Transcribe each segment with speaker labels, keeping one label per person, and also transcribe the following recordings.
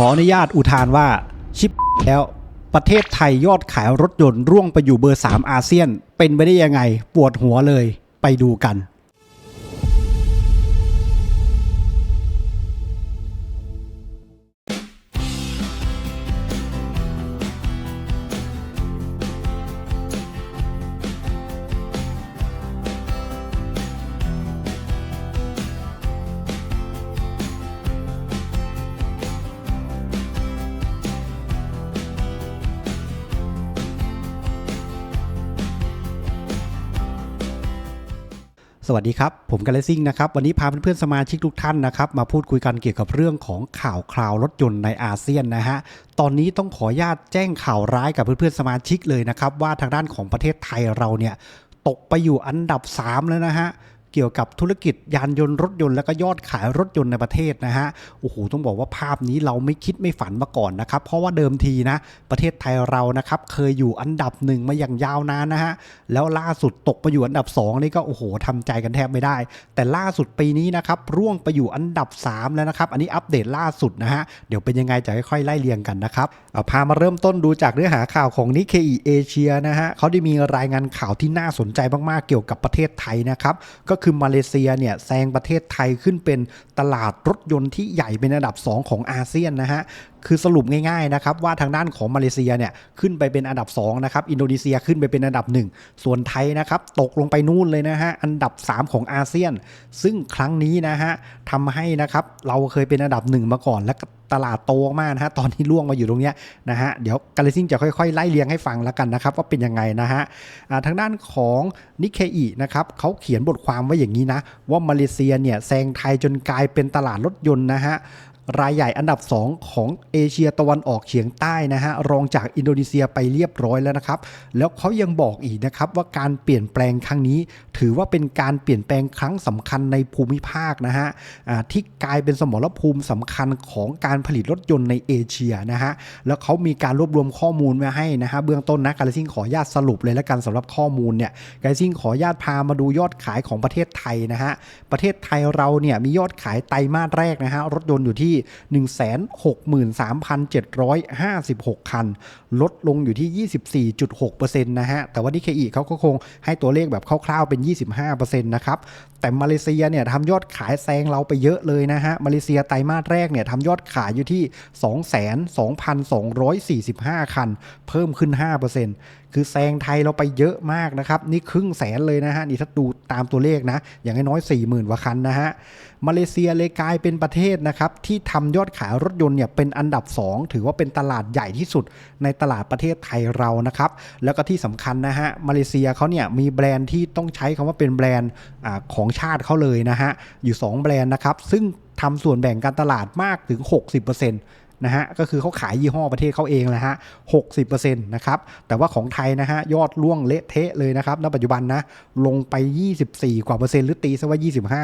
Speaker 1: ขออนุญาตอุทานว่าชิปแล้วประเทศไทยยอดขายรถยนต์ร่วงไปอยู่เบอร์ 3 อาเซียน เป็นไปได้ยังไงปวดหัวเลยไปดูกัน สวัสดีครับ ผมกันเลซิ่งนะครับ วันนี้พาเพื่อนๆสมาชิกทุกท่านนะครับ มาพูดคุยกันเกี่ยวกับเรื่องของข่าวคราวรถยนต์ในอาเซียนนะฮะ ตอนนี้ต้องขอญาตแจ้งข่าวร้ายกับเพื่อนๆสมาชิกเลยนะครับ ว่าทางด้านของประเทศไทยเราเนี่ย ตกไปอยู่อันดับ 3 แล้วนะฮะ เกี่ยวกับธุรกิจยานยนต์รถยนต์แล้วก็ยอดขายรถยนต์ในประเทศนะฮะโอ้โหต้องบอกว่าภาพนี้เราไม่คิดไม่ฝันมาก่อนนะครับ เพราะว่าเดิมทีนะ ประเทศไทยเรานะครับเคยอยู่อันดับหนึ่งมาอย่างยาวนานนะฮะแล้วล่าสุดตกไปอยู่อันดับ 2 นี่ก็โอ้โหทำใจกันแทบไม่ได้ แต่ล่าสุดปีนี้นะครับร่วงไปอยู่อันดับ 3 แล้วนะครับ อันนี้อัปเดตล่าสุดนะฮะเดี๋ยวเป็นยังไงจะค่อยๆไล่เรียงกันนะครับเอาพามาเริ่มต้นดูจากเนื้อหาข่าวของนิเคอีเอเชียนะฮะเขาได้มีรายงานข่าวที่น่าสนใจมากๆเกี่ยวกับประเทศไทยนะครับก็คือมาเลเซียเนี่ยแซงประเทศไทยขึ้นเป็นตลาดรถยนต์ที่ใหญ่เป็นอันดับ 2 ของอาเซียนนะฮะคือสรุปง่ายๆนะครับว่าทางด้านของมาเลเซียเนี่ยขึ้นไปเป็นอันดับ2นะครับอินโดนีเซียขึ้นไปเป็นอันดับ 1 ส่วนไทยนะครับตกลงไปนู่นเลยนะฮะอันดับ 3 ของอาเซียน ซึ่งครั้งนี้นะฮะทำให้นะครับเราเคยเป็นอันดับ 1 มาก่อนและตลาดโตมากนะฮะตอนนี้ล่วงมาอยู่ตรงเนี้ยนะฮะเดี๋ยวกาเลซิ่งจะค่อยๆ ไล่เรียงให้ฟังแล้วกันนะครับว่าเป็นยังไงนะฮะทางด้านของนิเคอีนะครับเขาเขียนบทความไว้อย่างนี้นะว่ามาเลเซียเนี่ยแซงไทยจนกลายเป็นตลาดรถยนต์นะฮะ รายใหญ่อันดับ 2 ของเอเชียตะวันออกเฉียงใต้นะฮะรองจากอินโดนีเซียไปเรียบร้อยแล้วนะครับ แล้วเขายังบอกอีกนะครับว่าการเปลี่ยนแปลงครั้งนี้ ถือว่าเป็นการเปลี่ยนแปลงครั้งสำคัญในภูมิภาคนะฮะที่กลายเป็นสมรภูมิสำคัญของการผลิตรถยนต์ในเอเชียนะฮะแล้วเขามีการรวบรวมข้อมูลมาให้นะฮะเบื้องต้นนะการซิ่งขออนุญาตสรุปเลยแล้วกันสำหรับข้อมูลเนี่ยการซิ่งขออนุญาตพามาดูยอดขายของประเทศไทยนะฮะประเทศไทยเราเนี่ยมียอดขายไตรมาสแรกนะฮะรถยนต์อยู่ที่163,756 คัน ลดลงอยู่ที่ 24.6%นะฮะ แต่ว่านิเคอีเขาก็คงให้ตัวเลขแบบคร่าวๆเป็น 25%นะครับแต่มาเลเซียเนี่ยทำยอดขายแซงเราไปเยอะเลยนะฮะ มาเลเซียไตรมาสแรกเนี่ยทำยอดขายอยู่ที่ 22,245 คัน เพิ่มขึ้น 5%คือแซงไทยเราไปเยอะมากนะครับ นี่ครึ่งแสนเลยนะฮะ นี่ถ้าดูตามตัวเลขนะ อย่างน้อย40,000กว่าคันนะฮะ มาเลเซียเลยกลายเป็นประเทศนะครับ ที่ทำยอดขายรถยนต์เนี่ยเป็นอันดับ 2 ถือว่าเป็นตลาดใหญ่ที่สุดในตลาดประเทศไทยเรานะครับ แล้วก็ที่สำคัญนะฮะ มาเลเซียเขาเนี่ยมีแบรนด์ที่ต้องใช้คำว่าเป็นแบรนด์อาของชาติเขาเลยนะฮะ อยู่ 2 แบรนด์นะครับ ซึ่งทำส่วนแบ่งการตลาดมากถึง 60%นะฮะก็คือเขาขายยี่ห้อประเทศเขาเองนะฮะ60%นะครับแต่ว่าของไทยนะฮะยอดล่วงเละเทะเลยนะครับณปัจจุบันนะลงไป 24 กว่าเปอร์เซ็นต์หรือตีซะว่า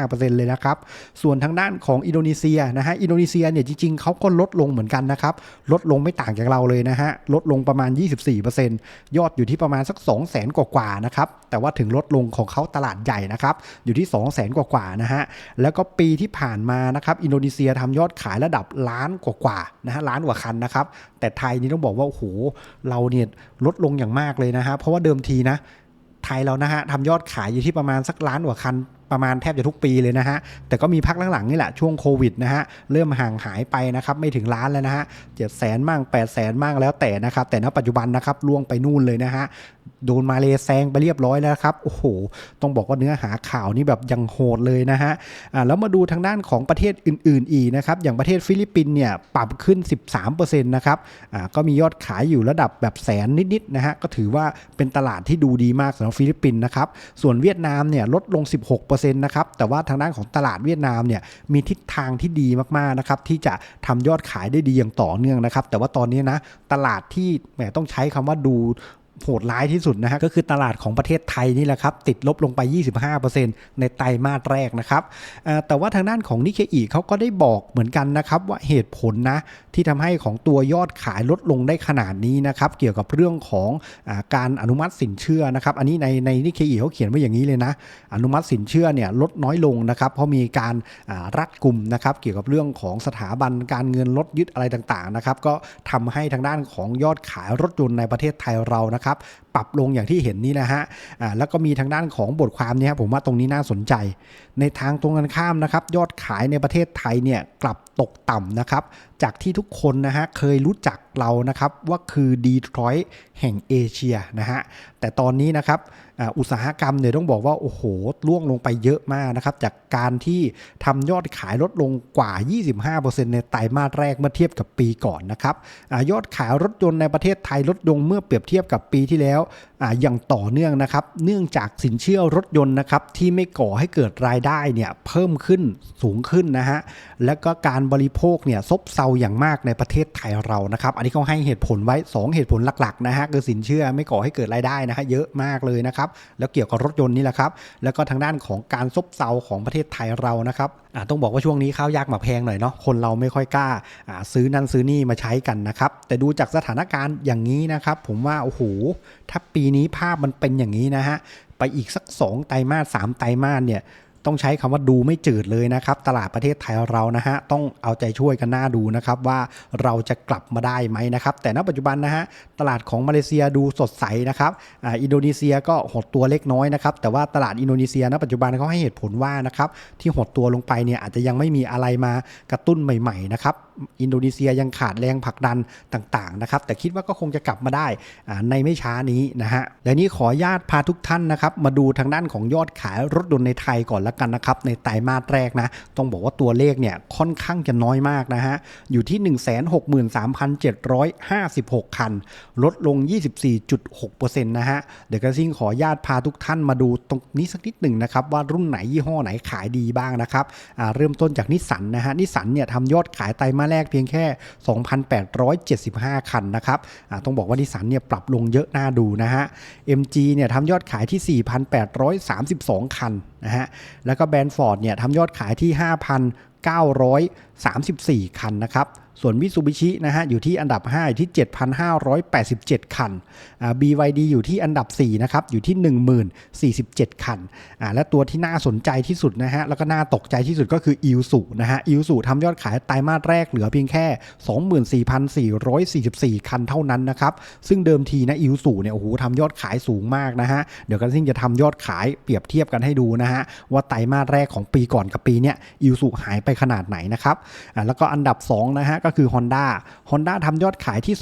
Speaker 1: 25%เลยนะครับส่วนทางด้านของอินโดนีเซียนะฮะอินโดนีเซียเนี่ยจริงๆเขาก็ลดลงเหมือนกันนะครับลดลงไม่ต่างจากเราเลยนะฮะลดลงประมาณ 24%ยอดอยู่ที่ประมาณสัก 2 0 0 0 0 0กว่าๆนะครับแต่ว่าถึงลดลงของเขาตลาดใหญ่นะครับอยู่ที่ 2 0 0 0 0 0กว่าๆนะฮะแล้วก็ปีที่ผ่านมานะครับอินโดนีเซียทำยอดขายระดับล้านกว่าๆนะฮะล้านกว่าคันนะครับ แต่ไทยนี่ต้องบอกว่าโอ้โหเราเนี่ยลดลงอย่างมากเลยนะฮะเพราะว่าเดิมทีนะไทยเรานะฮะทำยอดขายอยู่ที่ประมาณสักล้านกว่าคัน ประมาณแทบจะทุกปีเลยนะฮะ แต่ก็มีพักหลังๆนี่แหละช่วงโควิดนะฮะ เริ่มห่างหายไปนะครับไม่ถึงล้านแล้วนะฮะเจ็ดแสนมั่งแปดแสนมั่งแล้วแต่นะครับ แต่ณปัจจุบันนะครับล่วงไปนู่นเลยนะฮะโดนมาเลแซงไปเรียบร้อยแล้วครับโอ้โห ต้องบอกว่าเนื้อหาข่าวนี่แบบยังโหดเลยนะฮะอ่าแล้วมาดูทางด้านของประเทศอื่น ๆ อีกนะครับ อย่างประเทศฟิลิปปินส์เนี่ยปรับขึ้น 13%นะครับอ่าก็มียอดขายอยู่ระดับแบบแสนนิด ๆ นะฮะก็ถือว่าเป็นตลาดที่ดูดีมากสำหรับฟิลิปปินส์นะครับส่วนเวียดนามเนี่ยลดลง 16%นะครับ แต่ว่าทางด้านของตลาดเวียดนามเนี่ยมีทิศทางที่ดีมากๆนะครับที่จะทำยอดขายได้ดีอย่างต่อเนื่องนะครับ แต่ว่าตอนนี้นะตลาดที่แหมต้องใช้คำว่าดู โหดร้ายที่สุดนะฮะก็คือตลาดของประเทศไทยนี่แหละครับ ติดลบลงไป 25%ในไตรมาสแรกนะครับแต่ว่าทางด้านของนิเคอีเขาก็ได้บอกเหมือนกันนะครับ ว่าเหตุผลนะที่ทำให้ของตัวยอดขายลดลงได้ขนาดนี้นะครับ เกี่ยวกับเรื่องของอการอนุมัติสินเชื่อนะครับ อันนี้ในในนิเคอีเขาเขียนไว้อย่างนี้เลยนะ อนุมัติสินเชื่อเนี่ยลดน้อยลงนะครับ เพราะมีการรัดกลุ่มนะครับ เกี่ยวกับเรื่องของสถาบันการเงินลดยึดอะไรต่างๆนะครับ ก็ทำให้ทางด้านของยอดขายรถยนต์ในประเทศไทยเรานะครับปรับลงอย่างที่เห็นนี่นะฮะแล้วก็มีทางด้านของบทความนี่ครับผมว่าตรงนี้น่าสนใจ ในทางตรงกันข้ามนะครับยอดขายในประเทศไทยเนี่ยกลับ ตกต่ำนะครับ จากที่ทุกคนนะฮะเคยรู้จักเรานะครับว่าคือดีทรอยต์แห่งเอเชียนะฮะแต่ตอนนี้นะครับอุตสาหกรรมเนี่ยต้องบอกว่า โอ้โหล่วงลงไปเยอะมากนะครับ จากการที่ทำยอดขายลดลงกว่า 25%ในไตรมาสแรกเมื่อเทียบกับปีก่อนนะครับอยอดขายรถยนต์ในประเทศไทยลดลงเมื่อเปรียบเทียบกับปีที่แล้วอย่างต่อเนื่องนะครับ เนื่องจากสินเชื่อรถยนต์นะครับที่ไม่ก่อให้เกิดรายได้เนี่ยเพิ่มขึ้นสูงขึ้นนะฮะแล้วก็การบริโภคเนี่ยซบเซาอย่างมากในประเทศไทยเรานะครับ อันนี้เขาให้เหตุผลไว้ 2 เหตุผลหลักๆนะฮะคือสินเชื่อไม่ก่อให้เกิดรายได้นะฮะเยอะมากเลยนะครับแล้วเกี่ยวกับรถยนต์นี่แหละครับแล้วก็ทางด้านของการซบเซาของประเทศไทยเรานะครับต้องบอกว่าช่วงนี้ข้าวยากหมากแพงหน่อยเนาะคนเราไม่ค่อยกล้าาซื้อนั่นซื้อนี่มาใช้กันนะครับแต่ดูจากสถานการณ์อย่างนี้นะครับผมว่าโอ้โหถ้าปีนี้ภาพมันเป็นอย่างนี้นะฮะ ไปอีกสัก 2 ไตรมาส3ไตรมาสเนี่ย ต้องใช้คำว่าดูไม่จืดเลยนะครับ ตลาดประเทศไทยเรานะฮะต้องเอาใจช่วยกันหน้าดูนะครับว่าเราจะกลับมาได้ไหมนะครับ แต่ณปัจจุบันนะฮะตลาดของมาเลเซียดูสดใสนะครับอ่าอินโดนีเซียก็หดตัวเล็กน้อยนะครับแต่ว่าตลาดอินโดนีเซียณปัจจุบันเขาให้เหตุผลว่านะครับที่หดตัวลงไปเนี่ยอาจจะยังไม่มีอะไรมากระตุ้นใหม่ๆนะครับอินโดนีเซียยังขาดแรงผลักดันต่างๆนะครับแต่คิดว่าก็คงจะกลับมาได้ในไม่ช้านี้นะฮะและนี้ขอญาตพาทุกท่านนะครับมาดูทางด้านของยอดขายรถยนต์ในไทยก่อนละกันนะครับในไตรมาสแรกนะต้องบอกว่าตัวเลขเนี่ยค่อนข้างจะน้อยมากนะฮะอยู่ที่ 163,756 คัน ลดลง 24.6%นะฮะเดี๋ยวกระซิ่งขอญาตพาทุกท่านมาดูตรงนี้สักนิดหนึ่งนะครับว่ารุ่นไหนยี่ห้อไหนขายดีบ้างนะครับเริ่มต้นจากนิสสันนะฮะนิสสันเนี่ยทำยอดขายไตรมาสแรกเพียงแค่ 2,875 คันนะครับต้องบอกว่านิสสันเนี่ยปรับลงเยอะน่าดูนะฮะ MG เนี่ยทำยอดขายที่ 4,832 คันนะฮะแล้วก็แบรนด์ฟอร์ดเนี่ยทำยอดขายที่ 934 คันนะครับส่วนมิ t ซูบิชินะฮะอยู่ที่อันดับ 5 อยู่ที่ 7,587 คันอ่า BYD อยู่ที่อันดับ 4 นะครับ อยู่ที่ 10,47 คันอ่าและตัวที่น่าสนใจที่สุดนะฮะ แล้วก็น่าตกใจที่สุดก็คืออิ s สุนะฮะอิ s สุทำยอดขายไตรมาสแรกเหลือเพียงแค่ 24,444 คันเท่านั้นนะครับ ซึ่งเดิมทีนะอิ s สุเนี่ยโอ้โหทำยอดขายสูงมากนะฮะ เดี๋ยวกันซิ่งจะทำยอดขายเปรียบเทียบกันให้ดูนะฮะว่าไตรมาสแรกของปีก่อนกับปีเนี้ยอิ s สุหายไปขนาดไหนนะครับแล้วก็อันดับ2นะฮะก็คือ Honda Honda ทำยอดขายที่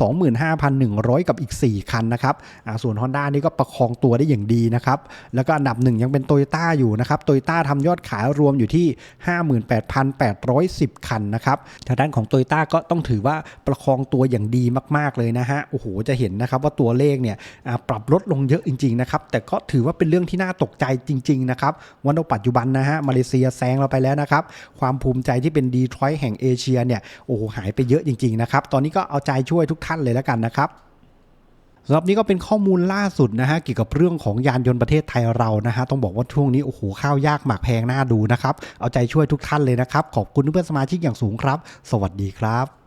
Speaker 1: 25,100 กับอีก 4 คันนะครับส่วน Honda นี่ก็ประคองตัวได้อย่างดีนะครับแล้วก็อันดับหนึ่งยังเป็น Toyota อยู่นะครับ Toyota ทำยอดขายรวมอยู่ที่ 58,810 คันนะครับทางด้านของ Toyota ก็ต้องถือว่าประคองตัวอย่างดีมาก ๆ เลยนะฮะโอ้โหจะเห็นนะครับว่าตัวเลขเนี่ยปรับลดลงเยอะจริง ๆ นะครับ แต่ก็ถือว่าเป็นเรื่องที่น่าตกใจจริง ๆ นะครับวันปัจจุบันนะฮะมาเลเซียแซงเราไปแล้วนะครับ ความภูมิใจที่เป็นดีทรอยต์แห่งเอเชียเนี่ยโอ้โหหายไปเยอะจริงๆนะครับ ตอนนี้ก็เอาใจช่วยทุกท่านเลยแล้วกันนะครับสำหรับนี้ก็เป็นข้อมูลล่าสุดนะฮะเกี่ยวกับเรื่องของยานยนต์ประเทศไทยเรานะฮะต้องบอกว่าช่วงนี้โอ้โหข้าวยากหมากแพงน่าดูนะครับ เอาใจช่วยทุกท่านเลยนะครับ ขอบคุณเพื่อนสมาชิกอย่างสูงครับ สวัสดีครับ